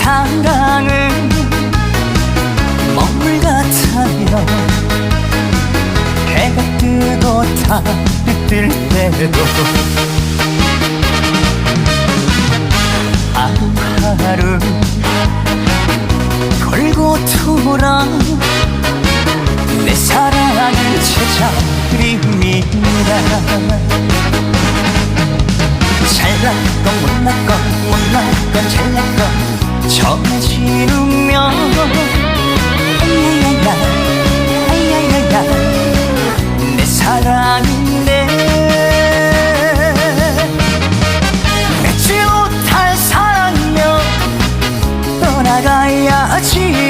사랑은 먹물 같아요. 해가 뜨고 달이 뜰 때도 아야야야 아야야야 내 사랑인데 맺지 못할 사랑이여 떠나가야지